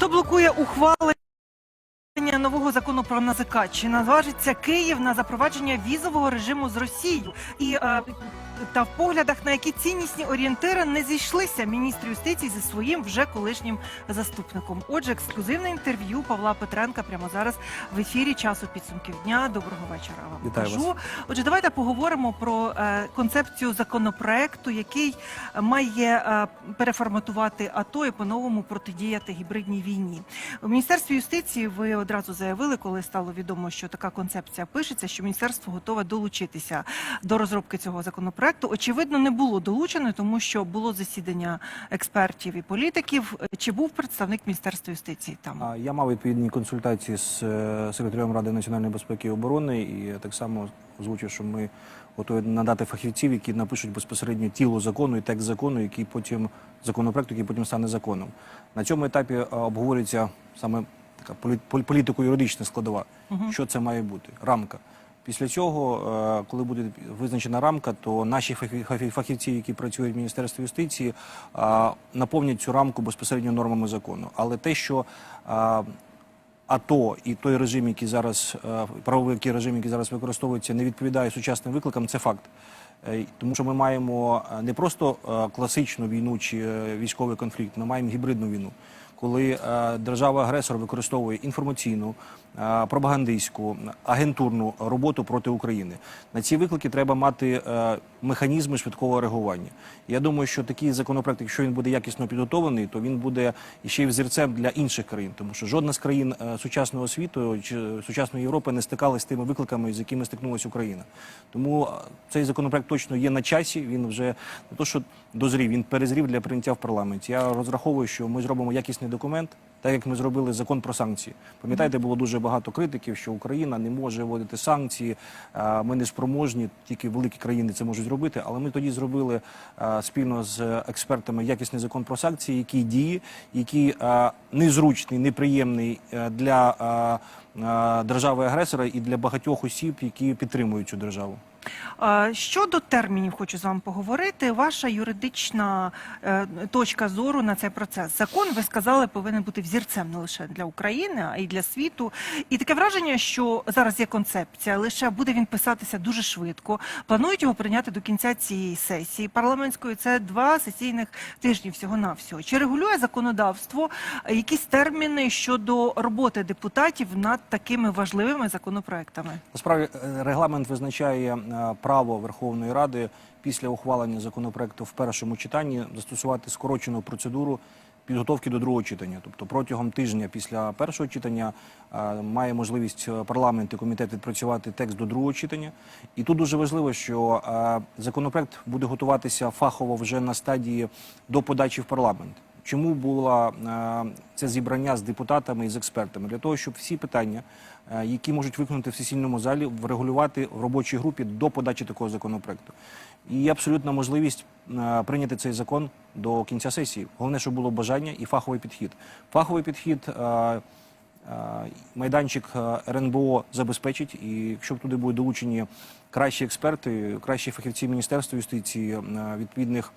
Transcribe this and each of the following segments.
Хто блокує ухвалення нового закону про НАЗК? Чи наважиться Київ на запровадження візового режиму з Росією? І е, та в поглядах на які ціннісні орієнтири не зійшлися міністр юстиції зі своїм вже колишнім заступником. Отже, ексклюзивне інтерв'ю Павла Петренка прямо зараз в ефірі часу підсумків дня. Доброго вечора вам Вітаю кажу. вас. Отже, давайте поговоримо про е, концепцію законопроекту, який має е, переформатувати АТО і по-новому протидіяти гібридній війні. У міністерстві юстиції ви одразу заявили, коли стало відомо, що така концепція пишеться, що міністерство готове долучитися до розробки цього законопроекту. Очевидно, не було долучено, тому що було засідання експертів і політиків. Чи був представник міністерства юстиції там? Я мав відповідні консультації з е, секретарем Ради національної безпеки і оборони, і так само озвучив, що ми готові надати фахівців, які напишуть безпосередньо тіло закону і текст закону, який потім законопроекту, який потім стане законом. На цьому етапі е, обговорюється саме така полі- полі- політико-юридична складова, що це має бути, рамка. Після цього, е, коли буде визначена рамка, то наші фахі- фахі- фахівці, які працюють в Міністерстві юстиції, е, наповнять цю рамку безпосередньо нормами закону. Але те, що е, АТО і той режим, який зараз правовий режим, який зараз використовується, не відповідає сучасним викликам, це факт. Тому що ми маємо не просто класичну війну чи військовий конфлікт, ми маємо гібридну війну, коли е, держава-агресор використовує інформаційну, е, пропагандистську, агентурну роботу проти України. На ці виклики треба мати е, механізми швидкого реагування. Я думаю, що такий законопроект, якщо він буде якісно підготовлений, то він буде ще й взірцем для інших країн, тому що жодна з країн сучасного світу чи сучасної Європи не стикалася з тими викликами, з якими стикнулася Україна. Тому цей законопроект точно є на часі. Він вже не то, що дозрів, він перезрів для прийняття в парламенті. Я розраховую, що ми зробимо якісний документ. Так як ми зробили закон про санкції, пам'ятаєте, було дуже багато критиків, що Україна не може вводити санкції. Ми не спроможні, тільки великі країни це можуть зробити. Але ми тоді зробили спільно з експертами якісний закон про санкції, який діє, який незручний, неприємний для е, держави-агресора і для багатьох осіб, які підтримують цю державу. Щодо термінів, хочу з вами поговорити. Ваша юридична е, точка зору на цей процес. Закон, ви сказали, повинен бути взірцем не лише для України, а й для світу. І таке враження, що зараз є концепція, лише буде він писатися дуже швидко. Планують його прийняти до кінця цієї сесії парламентської. Це два сесійних тижні всього навсього. Чи регулює законодавство якісь терміни щодо роботи депутатів над такими важливими законопроектами? Насправді е, регламент визначає право Верховної Ради після ухвалення законопроекту в першому читанні застосувати скорочену процедуру підготовки до другого читання. Тобто протягом тижня після першого читання е, має можливість е, парламент і комітет відпрацювати текст до другого читання. І тут дуже важливо, що е, законопроект буде готуватися фахово вже на стадії до подачі в парламент. Чому було е, це зібрання з депутатами і з експертами? Для того, щоб всі питання, е, які можуть виконати в сесійному залі, врегулювати в робочій групі до подачі такого законопроекту. І абсолютна можливість е, прийняти цей закон до кінця сесії. Головне, щоб було бажання і фаховий підхід. Фаховий підхід. Майданчик РНБО забезпечить, і якщо туди будуть долучені кращі експерти, кращі фахівці Міністерства юстиції, відповідних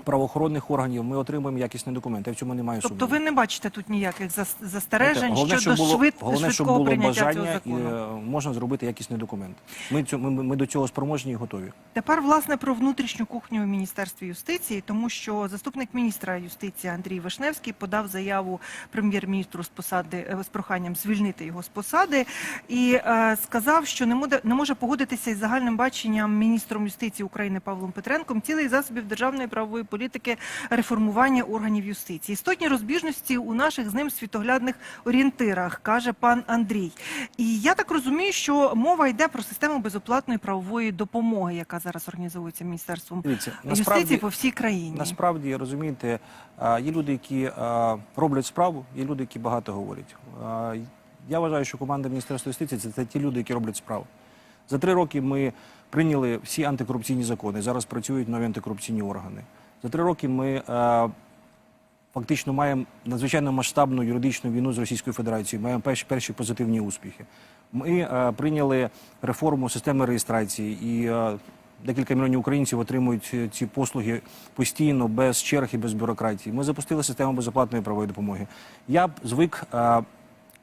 правоохоронних органів, ми отримаємо якісний документ. Я в цьому не маю Тобто ви не бачите тут ніяких зас- застережень Головне, щодо щоб було, швид... головне, щоб швидкого було прийняття цього бажання і закону. е, можна зробити якісний документ. Ми, цю, ми, ми до цього спроможні і готові. Тепер власне про внутрішню кухню в міністерстві юстиції, тому що заступник міністра юстиції Андрій Вишневський подав заяву прем'єр-міністру з посади е, з проханням звільнити його з посади, і е, сказав, що не може, не може погодитися із загальним баченням міністром юстиції України Павлом Петренком цілих засобів державної правової політики реформування органів юстиції. Істотні розбіжності у наших з ним світоглядних орієнтирах, каже пан Андрій. І я так розумію, що мова йде про систему безоплатної правової допомоги, яка зараз організовується міністерством Дивіться, юстиції по всій країні. насправді розумієте, е, є люди, які е, роблять справу, є люди, які багато говорять. Е, Я вважаю, що команда Міністерства юстиції це, це ті люди, які роблять справу. За три роки ми прийняли всі антикорупційні закони. Зараз працюють нові антикорупційні органи. За три роки ми е, фактично маємо надзвичайно масштабну юридичну війну з Російською Федерацією. Маємо перші, перші позитивні успіхи. Ми е, прийняли реформу системи реєстрації і е, декілька мільйонів українців отримують е, ці послуги постійно, без черг і без бюрократії. Ми запустили систему безоплатної правової допомоги. Я б звик е,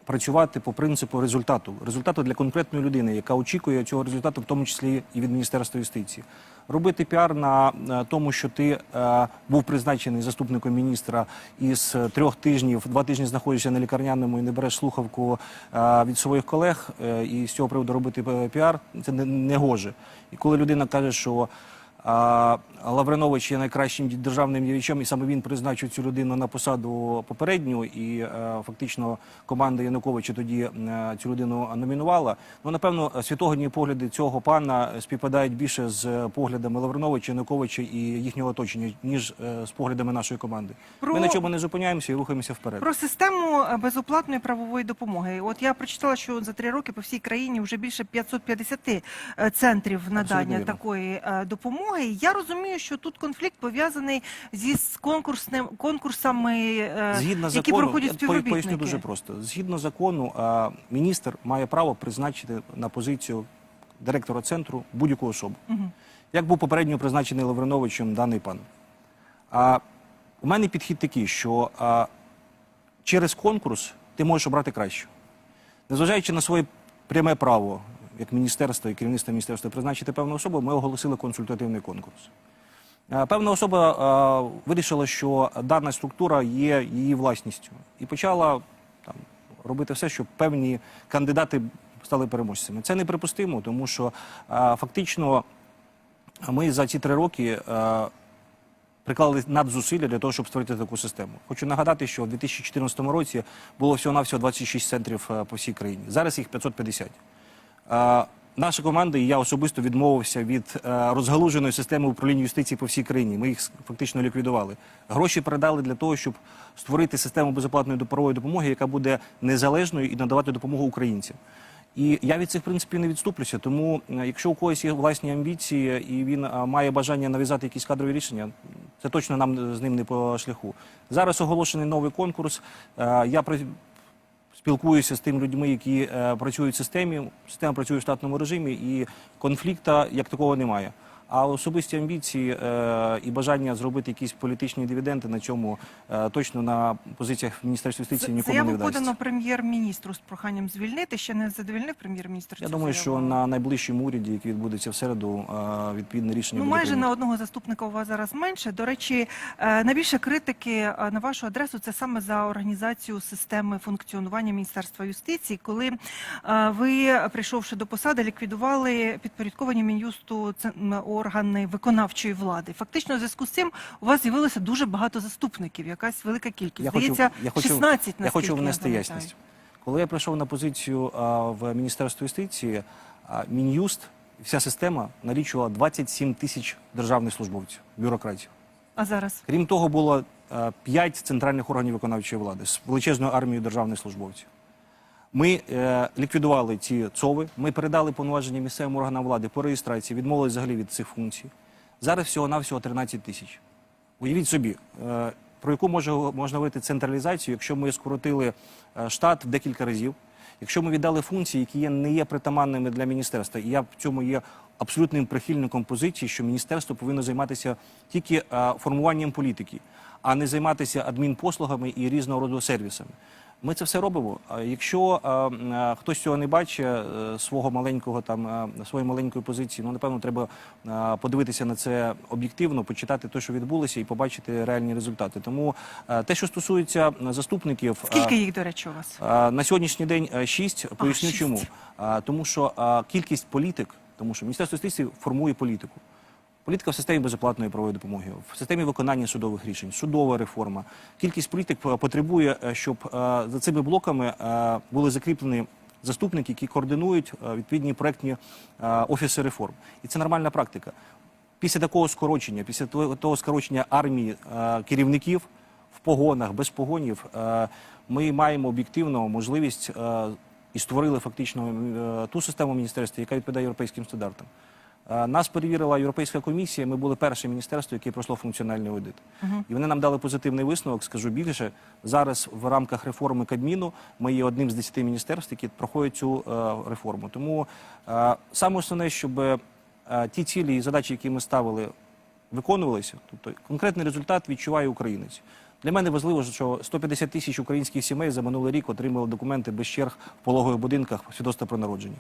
працювати по принципу результату. Результату для конкретної людини, яка очікує цього результату, в тому числі і від Міністерства юстиції. Робити піар на е, тому, що ти е, був призначений заступником міністра із е, трьох тижнів, два тижні знаходишся на лікарняному і не береш слухавку від своїх колег, і з цього приводу робити піар, це не, не гоже. І коли людина каже, що Лавринович є найкращим державним діячем, і саме він призначив цю людину на посаду попередню, і е, фактично команда Януковича тоді е, цю людину номінувала. Ну напевно, світоглядні погляди цього пана співпадають більше з поглядами Лавриновича, Януковича і їхнього оточення, ніж е, з поглядами нашої команди. Про- Ми на чому не зупиняємося і рухаємося вперед. Про систему безоплатної правової допомоги. От я прочитала, що за три роки по всій країні вже більше 550 е, центрів надання такої е, допомоги. Я розумію, що тут конфлікт пов'язаний зі з конкурсним конкурсами, е, Згідно які закону, проходять співробітники. поясню дуже просто. Згідно закону, міністр має право призначити на позицію директора центру будь-яку особу. Мгм. Як був попередньо призначений Лавриновичем даний пан. А, у мене підхід такий, що а, через конкурс ти можеш обрати кращу. Незважаючи на своє пряме право, як міністерство і керівництво міністерства призначити певну особу, ми оголосили консультативний конкурс. Е, Певна особа е, вирішила, що дана структура є її власністю, і почала там робити все, щоб певні кандидати стали переможцями. Це неприпустимо, тому що е, фактично ми за ці три роки приклали надзусилля для того, щоб створити таку систему. Хочу нагадати, що у 2014 році було всього-навсього 26 центрів по всій країні. Зараз їх 550. Е, Наша команда і я особисто відмовився від е, розгалуженої системи управління юстиції по всій країні. Ми їх фактично ліквідували. Гроші передали для того, щоб створити систему безоплатної правової допомоги, яка буде незалежною і надавати допомогу українцям. І я від цих принципів не відступлюся. Тому, е, якщо у когось є власні амбіції і він має бажання нав'язати якісь кадрові рішення, це точно нам з ним не по шляху. Зараз оголошений новий конкурс. Я спілкуюся з тими людьми, які е, працюють в системі. Система працює в штатному режимі, і конфлікта як такого немає. А особисті амбіції е, і бажання зробити якісь політичні дивіденди на цьому е, точно на позиціях Міністерства юстиції нікому не Заяву вдасться. подано прем'єр-міністру з проханням звільнити. Ще не задовільнив прем'єр-міністр. Я думаю, що на найближчому уряді, який відбудеться в середу, е, відповідне рішення Ну, буде майже на одного заступника у вас зараз менше. До речі, е, найбільше критики е, на вашу адресу це саме за організацію системи функціонування Міністерства юстиції, коли е, ви, прийшовши до посади, ліквідували підпорядковані мін'юсту м, органи виконавчої влади. Фактично, в зв'язку з цим у вас з'явилося дуже багато заступників, якась велика кількість. Я хочу- Здається, я хочу- 16, Я хочу внести ясність. Коли я прийшов на позицію а, в Міністерство юстиції, а, Мін'юст, вся система налічувала 27 тисяч державних службовців, бюрократів. А зараз Крім того, було 5 центральних органів виконавчої влади з величезною армією державних службовців. Ми е, ліквідували ці ЦОВи, ми передали повноваження місцевим органам влади по реєстрації, відмовились взагалі від цих функцій. Зараз всього-навсього 13 тисяч. Уявіть собі, е, про яку може, можна говорити централізацію, якщо ми скоротили е, штат в декілька разів, якщо ми віддали функції, які є, не є притаманними для міністерства. І я в цьому є абсолютним прихильником позиції, що міністерство повинно займатися тільки е, формуванням політики, а не займатися адмінпослугами і різного роду сервісами. Ми це все робимо. Якщо е, е, хтось цього не бачить е, свого маленького там своєї маленької позиції, ну напевно, треба подивитися на це об'єктивно, почитати те, що відбулося, і побачити реальні результати. Тому те, що стосується заступників, скільки їх, до речі, у вас? На сьогоднішній день шість. Поясню шість. чому. Тому що кількість політик, тому що Міністерство юстиції формує політику. Політика в системі безоплатної правової допомоги, в системі виконання судових рішень, судова реформа. Кількість політик потребує, е, щоб е, за цими блоками е, були закріплені заступники, які координують відповідні проектні офіси реформ. І це нормальна практика. Після такого скорочення, після того скорочення армії керівників в погонах, без погонів, ми маємо об'єктивно можливість і створили фактично ту систему міністерства, яка відповідає європейським стандартам. Е, Нас перевірила Європейська комісія. Ми були перше міністерство, яке пройшло функціональний аудит. І вони нам дали позитивний висновок. Скажу більше зараз в рамках реформи Кабміну ми є одним з 10 міністерств, які проходять цю е, реформу. Тому е, саме основне, щоб е, ті цілі і задачі, які ми ставили, виконувалися, тобто конкретний результат відчуває українець. Для мене важливо, що 150 тисяч українських сімей за минулий рік отримали документи без черг в пологових будинках свідоцтва про народження.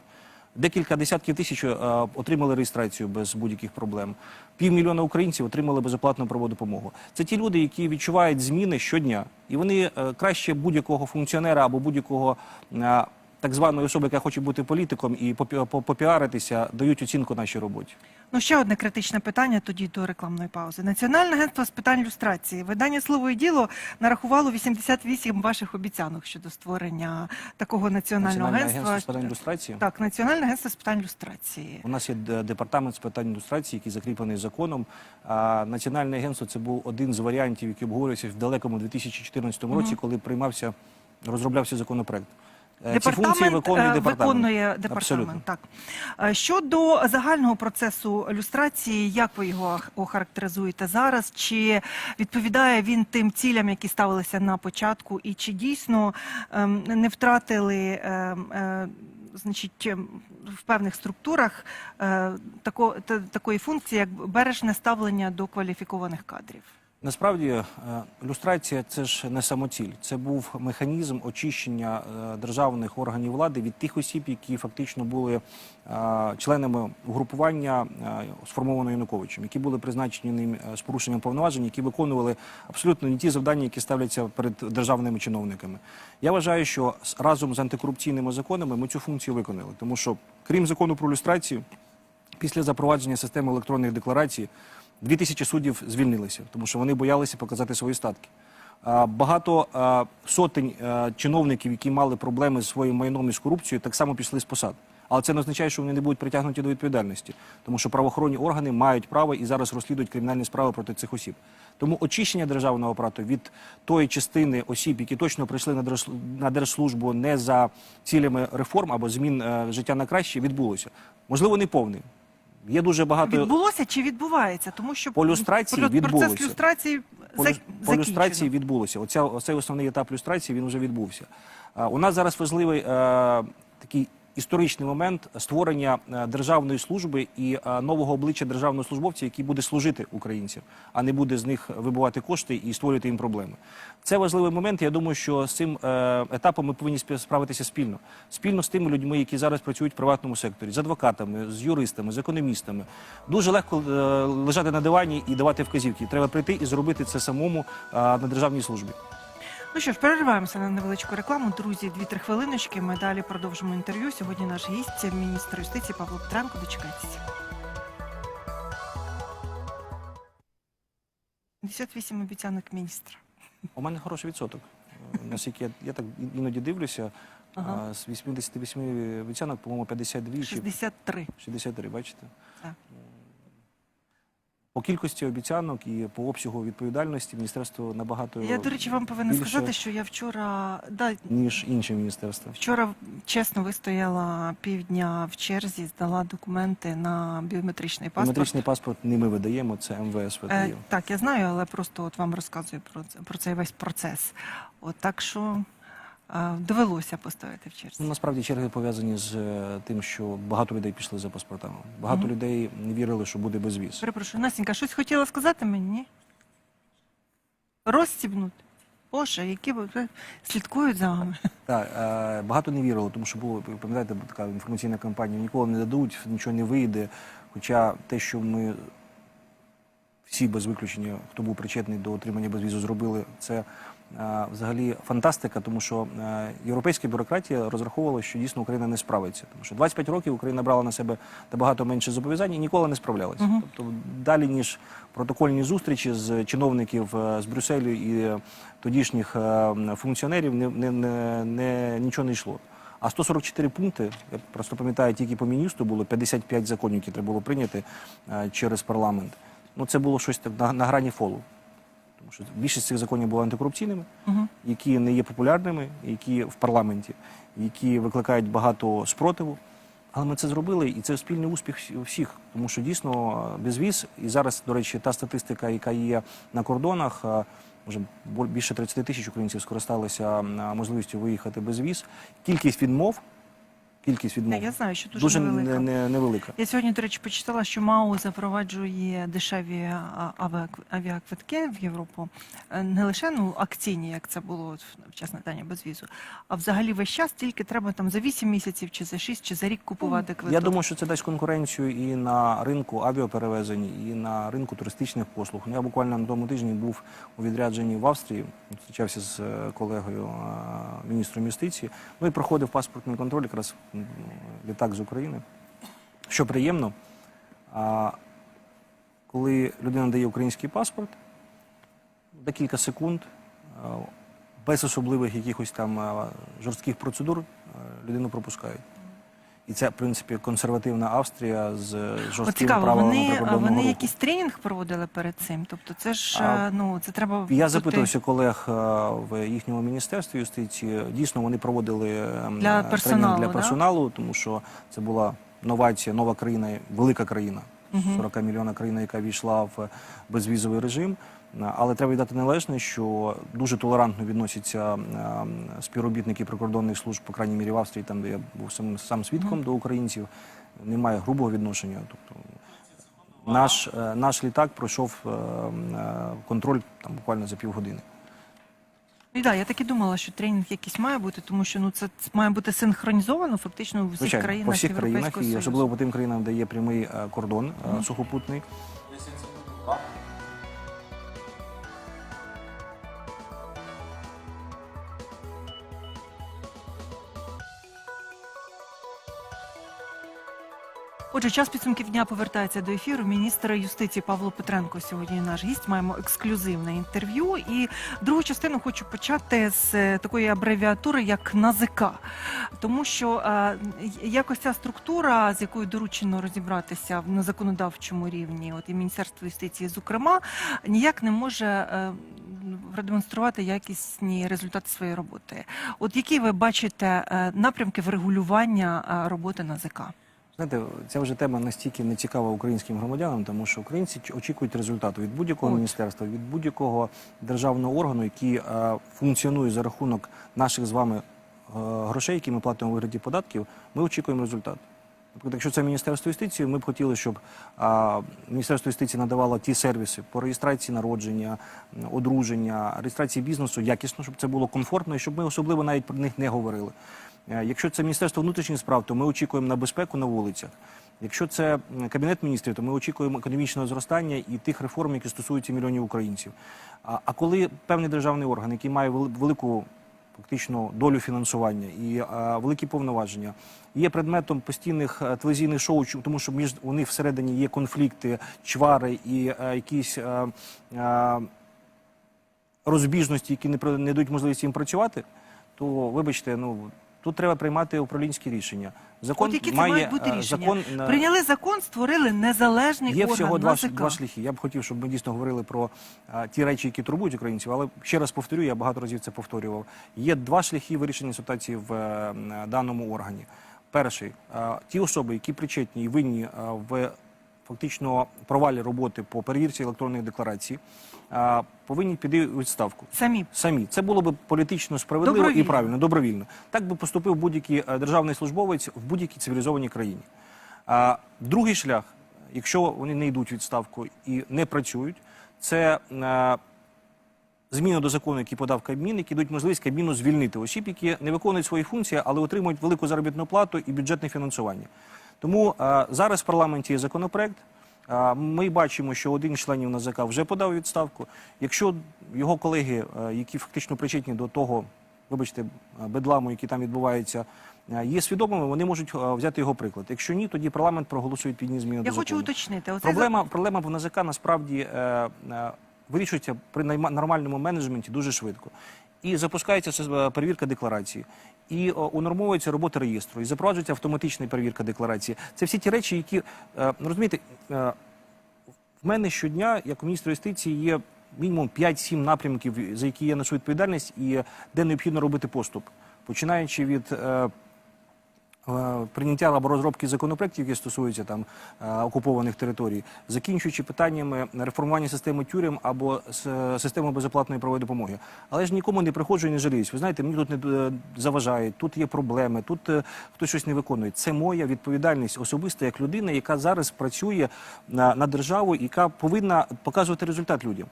Декілька десятків тисяч е, отримали реєстрацію без будь-яких проблем. Півмільйона українців отримали безоплатну правову допомогу. Це ті люди, які відчувають зміни щодня, і вони е, краще будь-якого функціонера або будь-якого е, так званої особи, яка хоче бути політиком і попіаритися, дають оцінку нашій роботі. Ну, ще одне критичне питання тоді до рекламної паузи. Національне агентство з питань люстрації. Видання слово і діло нарахувало 88 ваших обіцянок щодо створення такого національного Національне агентства. агентство з питань ілюстрації. Так, Національне агентство з питань люстрації. У нас є департамент з питань ілюстрації, який закріплений законом. А Національне агентство це був один з варіантів, який обговорювався в далекому 2014 році, коли приймався, розроблявся законопроект. Е, Ці функції виконує е, департамент. виконує департамент. Так. Е, Щодо загального процесу люстрації, як ви його охарактеризуєте зараз? Чи відповідає він тим цілям, які ставилися на початку, і чи дійсно ем, не втратили ем, е, значить, ем, в певних структурах е, тако, такої функції, як бережне ставлення до кваліфікованих кадрів? Насправді е, люстрація це ж не самоціль. Це був механізм очищення е, державних органів влади від тих осіб, які фактично були е, членами угрупування, сформованого Януковичем, які були призначені ним з порушенням повноважень, які виконували абсолютно не ті завдання, які ставляться перед державними чиновниками. Я вважаю, що разом з антикорупційними законами ми цю функцію виконали, тому що крім закону про люстрацію. Після запровадження системи електронних декларацій дві тисячі суддів звільнилися, тому що вони боялися показати свої статки. Багато сотень чиновників, які мали проблеми з своїм майном і з корупцією, так само пішли з посад. Але це не означає, що вони не будуть притягнуті до відповідальності, тому що правоохоронні органи мають право і зараз розслідують кримінальні справи проти цих осіб. Тому очищення державного апарату від тої частини осіб, які точно прийшли на держслужбу не за цілями реформ або змін е, життя на краще, відбулося. Можливо, не повний. Є дуже багато Відбулося чи відбувається? Тому що По люстрації про- відбулося. люстрації по, зак- по люстрації відбулося. Оця, оцей основний етап люстрації він вже відбувся. А, у нас зараз важливий е, такий історичний момент створення е, державної служби і е, нового обличчя державного службовця, який буде служити українцям, а не буде з них вибивати кошти і створювати їм проблеми. Це важливий момент. Я думаю, що з цим е, етапом ми повинні справитися спільно. Спільно з тими людьми, які зараз працюють в приватному секторі, з адвокатами, з юристами, з економістами. Дуже легко лежати на дивані і давати вказівки. Треба прийти і зробити це самому на державній службі. Ну що ж, перериваємося на невеличку рекламу. Друзі, дві-три хвилиночки. Ми далі продовжимо інтерв'ю. Сьогодні наш гість міністр юстиції Павло Петренко. Дочекайтеся. 58 обіцянок міністра. У мене хороший відсоток. Е, Наскільки я, я так іноді дивлюся, Ага. а, з 88 обіцянок, по-моєму, 52 чи 63. 63, бачите? Так. По кількості обіцянок і по обсягу відповідальності міністерство набагато Я, до речі, вам повинна більше, сказати, що я вчора да, ніж інші міністерства. вчора чесно вистояла півдня в черзі, здала документи на біометричний паспорт. Біометричний паспорт не ми видаємо, це МВС Е, так, я знаю, але просто от вам розказую про це про цей весь процес. От так що е, довелося поставити в черзі. Ну, насправді черги пов'язані з е, тим, що багато людей пішли за паспортами. Багато Мгм. людей не вірили, що буде безвіз. Перепрошую, Настенька, щось хотіла сказати мені? Ні? Розстібнути. Боже, які слідкують за вами. Так, е, багато не вірило, тому що було, пам'ятаєте, така інформаційна кампанія, ніколи не дадуть, нічого не вийде. Хоча те, що ми всі без виключення, хто був причетний до отримання безвізу, зробили, це взагалі фантастика, тому що е, європейська бюрократія розраховувала, що дійсно Україна не справиться. Тому що 25 років Україна брала на себе набагато менше зобов'язань і ніколи не справлялася. Мгм. Тобто далі, ніж протокольні зустрічі з чиновників е, з Брюсселю і тодішніх е, функціонерів, не, не, не, не, нічого не йшло. А 144 пункти, я просто пам'ятаю, тільки по міністру було 55 законів, які треба було прийняти через парламент. Ну, це було щось так на, на грані фолу. Тому що більшість цих законів були антикорупційними, Угу. які не є популярними, які в парламенті, які викликають багато спротиву. Але ми це зробили, і це спільний успіх всіх, тому що дійсно е, безвіз, і зараз, до речі, та статистика, яка є на кордонах, е, може бо- більше 30 тисяч українців скористалися е, можливістю виїхати без віз. Кількість відмов, кількість відмов Я знаю, що дуже, дуже невелика. не, не, невелика. Я сьогодні, до речі, почитала, що МАУ запроваджує дешеві авіаквитки в Європу. Е, Не лише ну, акційні, як це було в вчасне дання без візу, а взагалі весь час тільки треба там за 8 місяців, чи за 6, чи за рік купувати квиток. Я думаю, що це дасть конкуренцію і на ринку авіаперевезень, і на ринку туристичних послуг. Ну, Я буквально на тому тижні був у відрядженні в Австрії, зустрічався з е, колегою е, міністром юстиції. Ну і проходив паспортний контроль, якраз літак з України. Що приємно, а, коли людина дає український паспорт, декілька секунд, без особливих якихось там жорстких процедур, людину пропускають. І це, в принципі, консервативна Австрія з От жорсткими цікаво, правилами вони, прикордонного вони руху. якийсь тренінг проводили перед цим? Тобто це ж, А, е, ну, це треба Я запитувався колег е, в їхньому міністерстві юстиції. Дійсно, вони проводили ем, Для е, персоналу, для да? тому що це була новація, нова країна, велика країна, Мгм. 40 мільйона країна, яка війшла в безвізовий режим. Але треба віддати належне, що дуже толерантно відносяться ем, співробітники прикордонних служб, по крайній мірі в Австрії, там де я був сам, сам свідком до українців. Немає грубого відношення. Тобто наш, е, наш літак пройшов е, е, контроль там буквально за півгодини. І да, я так і думала, що тренінг якийсь має бути, тому що ну це має бути синхронізовано фактично у всіх Звичайно, країнах по всіх країнах і особливо по тим країнам, де є прямий е, кордон е, Мгм. сухопутний. Отже, час підсумків дня повертається до ефіру. Міністр юстиції Павло Петренко сьогодні наш гість. Маємо ексклюзивне інтерв'ю. І другу частину хочу почати з е, такої абревіатури, як НАЗК. Тому що е, якось ця структура, з якою доручено розібратися на законодавчому рівні, от і Міністерство юстиції, зокрема, ніяк не може. е, Продемонструвати якісні результати своєї роботи. От які ви бачите напрямки врегулювання роботи НАЗК? Знаєте, ця вже тема настільки не цікава українським громадянам, тому що українці очікують результату від будь-якого міністерства, від будь-якого державного органу, який е, функціонує за рахунок наших з вами е, грошей, які ми платимо в вигляді податків. Ми очікуємо результат. Наприклад, якщо це Міністерство юстиції, ми б хотіли, щоб а, Міністерство юстиції надавало ті сервіси по реєстрації народження, одруження, реєстрації бізнесу якісно, щоб це було комфортно і щоб ми особливо навіть про них не говорили. Е, Якщо це Міністерство внутрішніх справ, то ми очікуємо на безпеку на вулицях. Якщо це Кабінет міністрів, то ми очікуємо економічного зростання і тих реформ, які стосуються мільйонів українців. А, коли певний державний орган, який має велику фактично долю фінансування і великі повноваження, є предметом постійних е, телевізійних шоу, тому що між у них всередині є конфлікти, чвари і е, якісь. розбіжності, які не дають можливість їм працювати, то вибачте, ну тут треба приймати управлінські рішення. Закон От які це має мають бути е, рішення? закон на- Прийняли закон, створили незалежний Є орган всього два, НАЗК. два шляхи. Я б хотів, щоб ми дійсно говорили про а, ті речі, які турбують українців. Але ще раз повторю, я багато разів це повторював. Є два шляхи вирішення ситуації в е, м, даному органі. Перший а, ті особи, які причетні і винні а, в фактично провалі роботи по перевірці електронної декларації, а, повинні піти у відставку. Самі. Самі це було б політично справедливо Добровільно. і правильно, добровільно. Так би поступив будь-який е, державний службовець в будь-якій цивілізованій країні. А другий шлях, якщо вони не йдуть у відставку і не працюють, це е, зміни до закону, які подав Кабмін, які дають можливість Кабміну звільнити осіб, які не виконують свої функції, але отримують велику заробітну плату і бюджетне фінансування. Тому е, зараз в парламенті є законопроект. Е, Ми бачимо, що один з членів НАЗК вже подав відставку. Якщо його колеги, е, які фактично причетні до того, вибачте, бедламу, який там відбувається, є свідомими, вони можуть взяти його приклад. Якщо ні, тоді парламент проголосує підні зміни Я до хочу уточнити. Оцей Проблема, проблема в НАЗК насправді вирішується при нормальному менеджменті дуже швидко. І запускається перевірка декларації, і унормовується робота реєстру, і запроваджується автоматична перевірка декларації. Це всі ті речі, які е, ну, розумієте, е, в мене щодня, як у міністра юстиції, є мінімум 5-7 напрямків, за які я несу відповідальність, і де необхідно робити поступ, починаючи від. Е, прийняття або розробки законопроєктів, які стосуються там е, окупованих територій, закінчуючи питаннями реформування системи тюрем або системи безоплатної правової допомоги. Але ж нікому не приходжу і не жаліюсь. Ви знаєте, мені тут не е, заважають, тут є проблеми, тут хтось щось не виконує. Це моя відповідальність особиста як людина, яка зараз працює на, на державу, яка повинна показувати результат людям.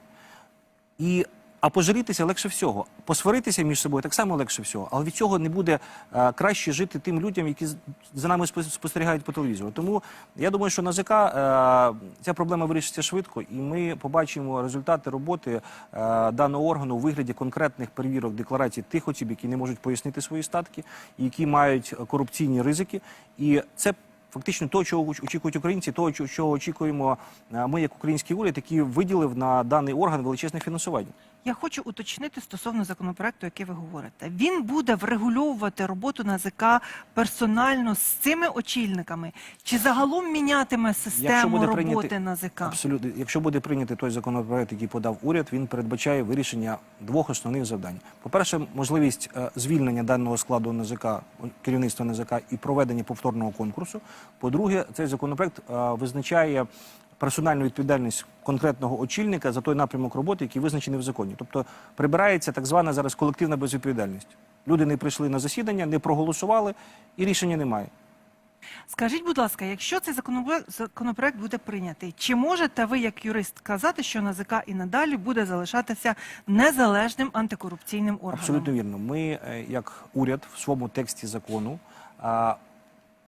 І а пожалітися легше всього. Посваритися між собою так само легше всього. Але від цього не буде е, краще жити тим людям, які за нами спос- спостерігають по телевізору. Тому я думаю, що на ЗК е, ця проблема вирішиться швидко, і ми побачимо результати роботи е, даного органу у вигляді конкретних перевірок декларацій тих осіб, які не можуть пояснити свої статки, які мають корупційні ризики. І це фактично того, чого очікують українці, того, чого- очікуємо ми, як український уряд, який виділив на даний орган величезне фінансування. Я хочу уточнити стосовно законопроекту, який ви говорите. Він буде врегульовувати роботу НАЗК персонально з цими очільниками, чи загалом мінятиме систему роботи прийняти- НАЗК? Абсолютно, якщо буде прийнятий той законопроект, який подав уряд, він передбачає вирішення двох основних завдань. По-перше, можливість е, звільнення даного складу НЗК, керівництва НЗК і проведення повторного конкурсу. По-друге, цей законопроект е, визначає персональну відповідальність конкретного очільника за той напрямок роботи, який визначений в законі. Тобто прибирається так звана зараз колективна безвідповідальність. Люди не прийшли на засідання, не проголосували, і рішення немає. Скажіть, будь ласка, якщо цей законопроект, буде прийнятий, чи можете ви, як юрист, казати, що НАЗК і надалі буде залишатися незалежним антикорупційним органом? Абсолютно вірно. Ми, е, як уряд, в своєму тексті закону